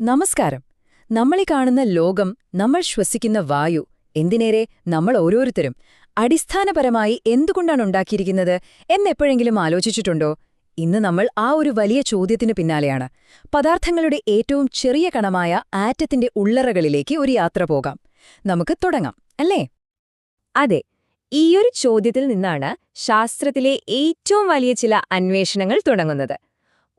നമസ്കാരം. നമ്മളി കാണുന്ന ലോകം നമ്മൾ ശ്വസിക്കുന്ന വായു എന്തിനേറെ നമ്മൾ ഓരോരുത്തരും അടിസ്ഥാനപരമായി എന്തുകൊണ്ടാണ് ഉണ്ടാക്കിയിരിക്കുന്നത് എന്നെപ്പോഴെങ്കിലും ആലോചിച്ചിട്ടുണ്ടോ? ഇന്ന് നമ്മൾ ആ ഒരു വലിയ ചോദ്യത്തിന് പിന്നാലെയാണ്. പദാർത്ഥങ്ങളുടെ ഏറ്റവും ചെറിയ കണമായ ആറ്റത്തിന്റെ ഉള്ളറകളിലേക്ക് ഒരു യാത്ര പോകാം. നമുക്ക് തുടങ്ങാം അല്ലേ? അതെ ഈയൊരു ചോദ്യത്തിൽ നിന്നാണ് ശാസ്ത്രത്തിലെ ഏറ്റവും വലിയ ചില അന്വേഷണങ്ങൾ തുടങ്ങുന്നത്.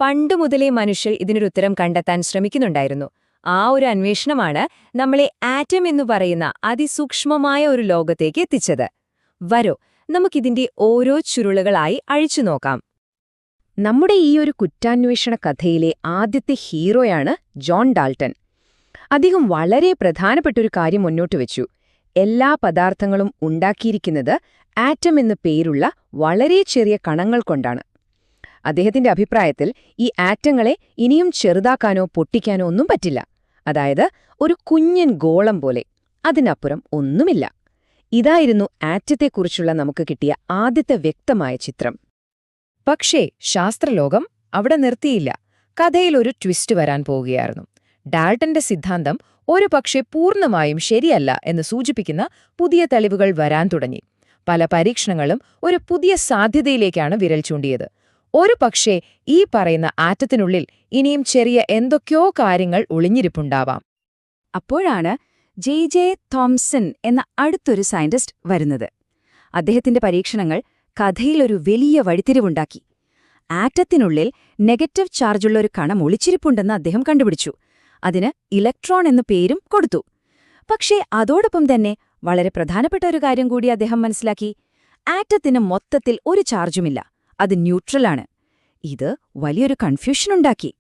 പണ്ടുമുതലേ മനുഷ്യർ ഇതിനൊരു ഉത്തരം കണ്ടെത്താൻ ശ്രമിക്കുന്നുണ്ടായിരുന്നു. ആ ഒരു അന്വേഷണമാണ് നമ്മളെ ആറ്റം എന്നു പറയുന്ന അതിസൂക്ഷ്മമായ ഒരു ലോകത്തേക്ക് എത്തിച്ചത്. വരോ നമുക്കിതിന്റെ ഓരോ ചുരുളുകളായി അഴിച്ചു നോക്കാം. നമ്മുടെ ഈ ഒരു കുറ്റാന്വേഷണ കഥയിലെ ആദ്യത്തെ ഹീറോയാണ് ജോൺ ഡാൾട്ടൺ. അദ്ദേഹം വളരെ പ്രധാനപ്പെട്ടൊരു കാര്യം മുന്നോട്ട് വെച്ചു. എല്ലാ പദാർത്ഥങ്ങളും ഉണ്ടാക്കിയിരിക്കുന്നത് ആറ്റം എന്നു പേരുള്ള വളരെ ചെറിയ കണങ്ങൾ കൊണ്ടാണ്. അദ്ദേഹത്തിന്റെ അഭിപ്രായത്തിൽ ഈ ആറ്റങ്ങളെ ഇനിയും ചെറുതാക്കാനോ പൊട്ടിക്കാനോ ഒന്നും പറ്റില്ല. അതായത് ഒരു കുഞ്ഞൻ ഗോളം പോലെ. അതിനപ്പുറം ഒന്നുമില്ല. ഇതായിരുന്നു ആറ്റത്തെക്കുറിച്ചുള്ള നമുക്ക് കിട്ടിയ ആദ്യത്തെ വ്യക്തമായ ചിത്രം. പക്ഷേ ശാസ്ത്രലോകം അവിടെ നിർത്തിയില്ല. കഥയിൽ ഒരു ട്വിസ്റ്റ് വരാൻ പോവുകയായിരുന്നു ഡാൾട്ടന്റെ സിദ്ധാന്തം ഒരു പക്ഷേ പൂർണമായും ശരിയല്ല എന്ന് സൂചിപ്പിക്കുന്ന പുതിയ തെളിവുകൾ വരാൻ തുടങ്ങി. പല പരീക്ഷണങ്ങളും ഒരു പുതിയ സാധ്യതയിലേക്കാണ് വിരൽ ചൂണ്ടിയത്. ഒരു പക്ഷേ ഈ പറയുന്ന ആറ്റത്തിനുള്ളിൽ ഇനിയും ചെറിയ എന്തൊക്കെയോ കാര്യങ്ങൾ ഒളിഞ്ഞിരിപ്പുണ്ടാവാം. അപ്പോഴാണ് ജെ ജെ തോംസൺ എന്ന അടുത്തൊരു സയന്റിസ്റ്റ് വരുന്നത്. അദ്ദേഹത്തിന്റെ പരീക്ഷണങ്ങൾ കഥയിലൊരു വലിയ വഴിത്തിരിവുണ്ടാക്കി. ആറ്റത്തിനുള്ളിൽ നെഗറ്റീവ് ചാർജുള്ള ഒരു കണം ഒളിച്ചിരിപ്പുണ്ടെന്ന് അദ്ദേഹം കണ്ടുപിടിച്ചു. അതിന് ഇലക്ട്രോൺ എന്നു പേരും കൊടുത്തു. പക്ഷേ അതോടൊപ്പം തന്നെ വളരെ പ്രധാനപ്പെട്ട ഒരു കാര്യം കൂടി അദ്ദേഹം മനസ്സിലാക്കി. ആറ്റത്തിന് മൊത്തത്തിൽ ഒരു ചാർജുമില്ല. അത് ന്യൂട്രലാണ്. ഇത് വലിയൊരു കൺഫ്യൂഷൻ ഉണ്ടാക്കി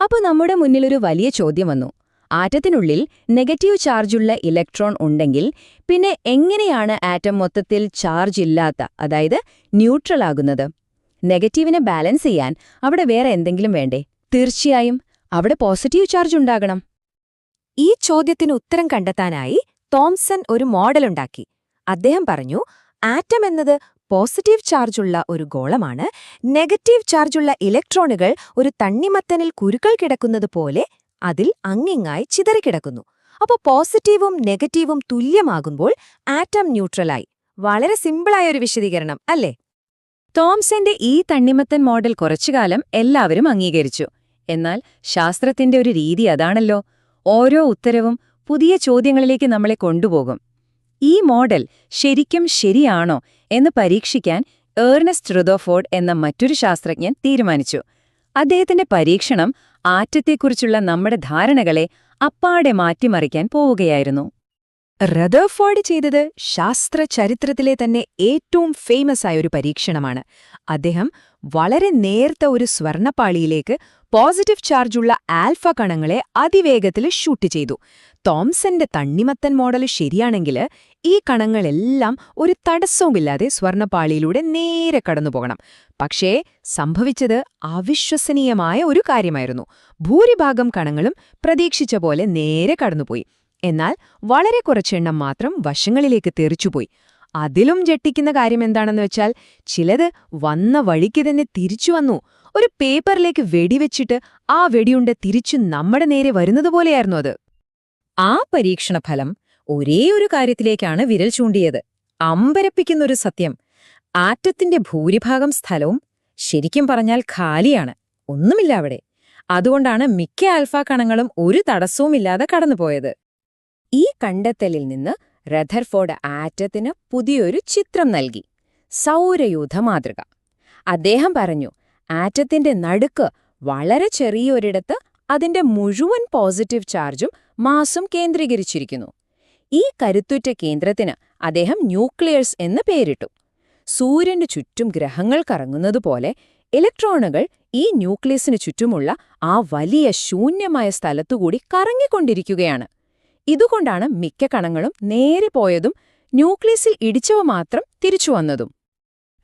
അപ്പൊ നമ്മുടെ മുന്നിലൊരു വലിയ ചോദ്യം വന്നു. ആറ്റത്തിനുള്ളിൽ നെഗറ്റീവ് ചാർജുള്ള ഇലക്ട്രോൺ ഉണ്ടെങ്കിൽ പിന്നെ എങ്ങനെയാണ് ആറ്റം മൊത്തത്തിൽ ചാർജ് ഇല്ലാത്ത അതായത് ന്യൂട്രൽ ആകുന്നത്? നെഗറ്റീവിനെ ബാലൻസ് ചെയ്യാൻ അവിടെ വേറെ എന്തെങ്കിലും വേണ്ടേ? തീർച്ചയായും. അവിടെ പോസിറ്റീവ് ചാർജ് ഉണ്ടാകണം. ഈ ചോദ്യത്തിന് ഉത്തരം കണ്ടെത്താനായി തോംസൺ ഒരു മോഡലുണ്ടാക്കി അദ്ദേഹം പറഞ്ഞു ആറ്റം എന്നത് പോസിറ്റീവ് ചാർജുള്ള ഒരു ഗോളമാണ്. നെഗറ്റീവ് ചാർജുള്ള ഇലക്ട്രോണുകൾ ഒരു തണ്ണിമത്തനിൽ കുരുക്കൾ കിടക്കുന്നത് പോലെ അതിൽ അങ്ങിങ്ങായി ചിതറിക്കിടക്കുന്നു അപ്പോൾ പോസിറ്റീവും നെഗറ്റീവും തുല്യമാകുമ്പോൾ ആറ്റം ന്യൂട്രലായി. വളരെ സിമ്പിളായ ഒരു വിശദീകരണം അല്ലേ? തോംസന്റെ ഈ തണ്ണിമത്തൻ മോഡൽ കുറച്ചുകാലം എല്ലാവരും അംഗീകരിച്ചു. എന്നാൽ ശാസ്ത്രത്തിന്റെ ഒരു രീതി അതാണല്ലോ. ഓരോ ഉത്തരവും പുതിയ ചോദ്യങ്ങളിലേക്ക് നമ്മളെ കൊണ്ടുപോകും. ഈ മോഡൽ ശരിക്കും ശരിയാണോ എന്ന് പരീക്ഷിക്കാൻ ഏർണസ്റ്റ് റുദോഫോർഡ് എന്ന മറ്റൊരു ശാസ്ത്രജ്ഞൻ തീരുമാനിച്ചു. അദ്ദേഹത്തിന്റെ പരീക്ഷണം ആറ്റത്തെക്കുറിച്ചുള്ള നമ്മുടെ ധാരണകളെ അപ്പാടെ മാറ്റിമറിക്കാൻ പോവുകയായിരുന്നു. റദർഫോർഡ് ചെയ്തത് ശാസ്ത്ര ചരിത്രത്തിലെ തന്നെ ഏറ്റവും ഫേമസ് ആയ ഒരു പരീക്ഷണമാണ്. അദ്ദേഹം വളരെ നേർത്ത ഒരു സ്വർണപ്പാളിയിലേക്ക് പോസിറ്റീവ് ചാർജുള്ള ആൽഫ കണങ്ങളെ അതിവേഗത്തിൽ ഷൂട്ട് ചെയ്തു. തോംസന്റെ തണ്ണിമത്തൻ മോഡൽ ശരിയാണെങ്കിൽ ഈ കണങ്ങളെല്ലാം ഒരു തടസ്സവുമില്ലാതെ സ്വർണപ്പാളിയിലൂടെ നേരെ കടന്നുപോകണം പക്ഷേ സംഭവിച്ചത് അവിശ്വസനീയമായ ഒരു കാര്യമായിരുന്നു. ഭൂരിഭാഗം കണങ്ങളും പ്രതീക്ഷിച്ച പോലെ നേരെ കടന്നുപോയി. എന്നാൽ വളരെ കുറച്ചെണ്ണം മാത്രം വശങ്ങളിലേക്ക് തെറിച്ചുപോയി. അതിലും ജട്ടിക്കുന്ന കാര്യം എന്താണെന്ന് വെച്ചാൽ ചിലത് വന്ന വഴിക്ക് തന്നെ തിരിച്ചു വന്നു. ഒരു പേപ്പറിലേക്ക് വെടിവെച്ചിട്ട് ആ വെടിയുണ്ട തിരിച്ചു നമ്മുടെ നേരെ വരുന്നതുപോലെയായിരുന്നു അത്. ആ പരീക്ഷണഫലം ഒരേ ഒരു കാര്യത്തിലേക്കാണ് വിരൽ ചൂണ്ടിയത്. അമ്പരപ്പിക്കുന്നൊരു സത്യം. ആറ്റത്തിന്റെ ഭൂരിഭാഗം സ്ഥലവും ശരിക്കും പറഞ്ഞാൽ ഖാലിയാണ്. ഒന്നുമില്ല അവിടെ. അതുകൊണ്ടാണ് മിക്ക ആൽഫ കണങ്ങളും ഒരു തടസ്സവുമില്ലാതെ കടന്നുപോയത്. ഈ കണ്ടെത്തലിൽ നിന്ന് റഥർഫോർഡ് ആറ്റത്തിന് പുതിയൊരു ചിത്രം നൽകി. സൗരയൂഥ മാതൃക. അദ്ദേഹം പറഞ്ഞു ആറ്റത്തിന്റെ നടുക്ക് വളരെ ചെറിയൊരിടത്ത് അതിന്റെ മുഴുവൻ പോസിറ്റീവ് ചാർജും മാസും കേന്ദ്രീകരിച്ചിരിക്കുന്നു. ഈ കരുത്തുറ്റ കേന്ദ്രത്തിന് അദ്ദേഹം ന്യൂക്ലിയസ് എന്ന് പേരിട്ടു. സൂര്യന് ചുറ്റും ഗ്രഹങ്ങൾ കറങ്ങുന്നതുപോലെ ഇലക്ട്രോണുകൾ ഈ ന്യൂക്ലിയസിന് ചുറ്റുമുള്ള ആ വലിയ ശൂന്യമായ സ്ഥലത്തുകൂടി കറങ്ങിക്കൊണ്ടിരിക്കുകയാണ്. ഇതുകൊണ്ടാണ് മിക്ക കണങ്ങളും നേരെ പോയതും ന്യൂക്ലിയസിൽ ഇടിച്ചവ മാത്രം തിരിച്ചുവന്നതും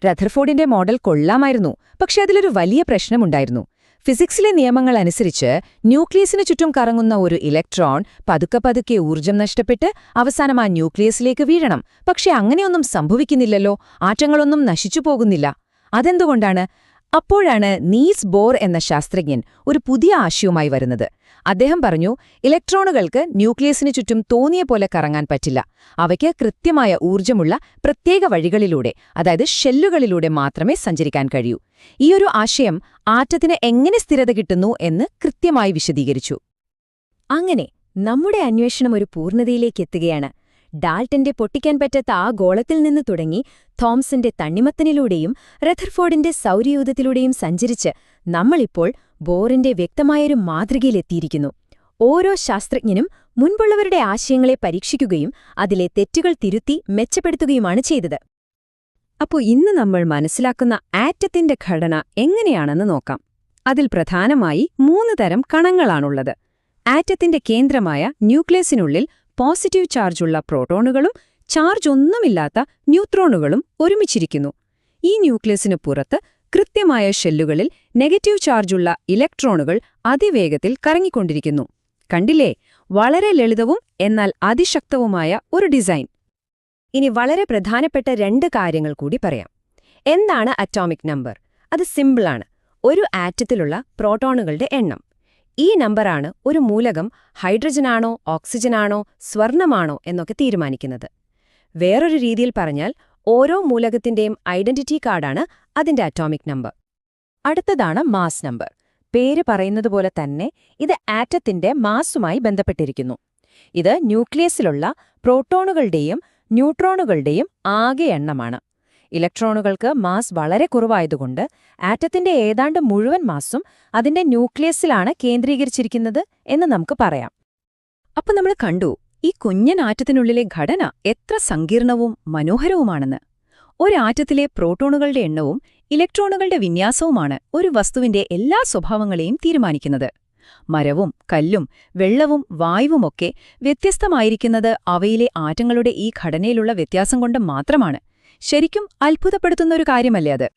രഥർഫോർഡിന്റെ മോഡൽ കൊള്ളാമായിരുന്നു പക്ഷെ അതിലൊരു വലിയ പ്രശ്നമുണ്ടായിരുന്നു. ഫിസിക്സിലെ നിയമങ്ങൾ അനുസരിച്ച് ന്യൂക്ലിയസിന് ചുറ്റും കറങ്ങുന്ന ഒരു ഇലക്ട്രോൺ പതുക്കെ പതുക്കെ ഊർജം നഷ്ടപ്പെട്ട് അവസാനം ആ ന്യൂക്ലിയസിലേക്ക് വീഴണം. പക്ഷെ അങ്ങനെയൊന്നും സംഭവിക്കുന്നില്ലല്ലോ. ആറ്റങ്ങളൊന്നും നശിച്ചു പോകുന്നില്ല. അതെന്തുകൊണ്ടാണ്? അപ്പോഴാണ് നീസ് ബോർ എന്ന ശാസ്ത്രജ്ഞൻ ഒരു പുതിയ ആശയവുമായി വരുന്നത്. അദ്ദേഹം പറഞ്ഞു ഇലക്ട്രോണുകൾക്ക് ന്യൂക്ലിയസിനു ചുറ്റും തോന്നിയ പോലെ കറങ്ങാൻ പറ്റില്ല. അവയ്ക്ക് കൃത്യമായ ഊർജമുള്ള പ്രത്യേക വഴികളിലൂടെ അതായത് ഷെല്ലുകളിലൂടെ മാത്രമേ സഞ്ചരിക്കാൻ കഴിയൂ. ഈയൊരു ആശയം ആറ്റത്തിന് എങ്ങനെ സ്ഥിരത കിട്ടുന്നു എന്ന് കൃത്യമായി വിശദീകരിച്ചു. അങ്ങനെ നമ്മുടെ അന്വേഷണം ഒരു പൂർണതയിലേക്ക് ഡാൾട്ടന്റെ പൊട്ടിക്കാൻ പറ്റാത്ത ആ ഗോളത്തിൽ നിന്ന് തുടങ്ങി തോംസന്റെ തണ്ണിമത്തനിലൂടെയും റഥർഫോർഡിന്റെ സൗരയൂഥത്തിലൂടെയും സഞ്ചരിച്ച് നമ്മളിപ്പോൾ ബോറിന്റെ വ്യക്തമായൊരു മാതൃകയിലെത്തിയിരിക്കുന്നു. ഓരോ ശാസ്ത്രജ്ഞനും മുൻപുള്ളവരുടെ ആശയങ്ങളെ പരീക്ഷിക്കുകയും അതിലെ തെറ്റുകൾ തിരുത്തി മെച്ചപ്പെടുത്തുകയുമാണ് ചെയ്തത്. അപ്പോൾ ഇന്ന് നമ്മൾ മനസ്സിലാക്കുന്ന ആറ്റത്തിന്റെ ഘടന എങ്ങനെയാണെന്ന് നോക്കാം. അതിൽ പ്രധാനമായി മൂന്ന് തരം കണങ്ങളാണുള്ളത്. ആറ്റത്തിന്റെ കേന്ദ്രമായ ന്യൂക്ലിയസിനുള്ളിൽ പോസിറ്റീവ് ചാർജുള്ള പ്രോട്ടോണുകളും ചാർജ് ഒന്നുമില്ലാത്ത ന്യൂട്രോണുകളും ഒരുമിച്ചിരിക്കുന്നു. ഈ ന്യൂക്ലിയസിന് പുറത്ത് കൃത്യമായ ഷെല്ലുകളിൽ നെഗറ്റീവ് ചാർജുള്ള ഇലക്ട്രോണുകൾ അതിവേഗത്തിൽ കറങ്ങിക്കൊണ്ടിരിക്കുന്നു. കണ്ടില്ലേ? വളരെ ലളിതവും എന്നാൽ അതിശക്തവുമായ ഒരു ഡിസൈൻ. ഇനി വളരെ പ്രധാനപ്പെട്ട രണ്ട് കാര്യങ്ങൾ കൂടി പറയാം. എന്താണ് അറ്റോമിക് നമ്പർ? അത് സിമ്പിളാണ്. ഒരു ആറ്റത്തിലുള്ള പ്രോട്ടോണുകളുടെ എണ്ണം. ഈ നമ്പറാണ് ഒരു മൂലകം ഹൈഡ്രജനാണോ ഓക്സിജനാണോ സ്വർണമാണോ എന്നൊക്കെ തീരുമാനിക്കുന്നത്. വേറൊരു രീതിയിൽ പറഞ്ഞാൽ ഓരോ മൂലകത്തിന്റെയും ഐഡന്റിറ്റി കാർഡാണ് അതിന്റെ അറ്റോമിക് നമ്പർ. അടുത്തതാണ് മാസ് നമ്പർ. പേര് പറയുന്നത് പോലെ തന്നെ ഇത് ആറ്റത്തിന്റെ മാസുമായി ബന്ധപ്പെട്ടിരിക്കുന്നു. ഇത് ന്യൂക്ലിയസിലുള്ള പ്രോട്ടോണുകളുടെയും ന്യൂട്രോണുകളുടെയും ആകെ എണ്ണമാണ്. ഇലക്ട്രോണുകൾക്ക് മാസ് വളരെ കുറവായതുകൊണ്ട് ആറ്റത്തിന്റെ ഏതാണ്ട് മുഴുവൻ മാസും അതിന്റെ ന്യൂക്ലിയസിലാണ് കേന്ദ്രീകരിച്ചിരിക്കുന്നത് എന്ന് നമുക്ക് പറയാം. അപ്പൊ നമ്മൾ കണ്ടു ഈ കുഞ്ഞൻ ആറ്റത്തിനുള്ളിലെ ഘടന എത്ര സങ്കീർണവും മനോഹരവുമാണെന്ന്. ഒരാറ്റത്തിലെ പ്രോട്ടോണുകളുടെ എണ്ണവും ഇലക്ട്രോണുകളുടെ വിന്യാസവുമാണ് ഒരു വസ്തുവിന്റെ എല്ലാ സ്വഭാവങ്ങളെയും തീരുമാനിക്കുന്നത്. മരവും കല്ലും വെള്ളവും വായുവുമൊക്കെ വ്യത്യസ്തമായിരിക്കുന്നത് അവയിലെ ആറ്റങ്ങളുടെ ഈ ഘടനയിലുള്ള വ്യത്യാസം കൊണ്ട് മാത്രമാണ്. ശരിക്കും അത്ഭുതപ്പെടുത്തുന്ന ഒരു കാര്യമല്ലേ അത്?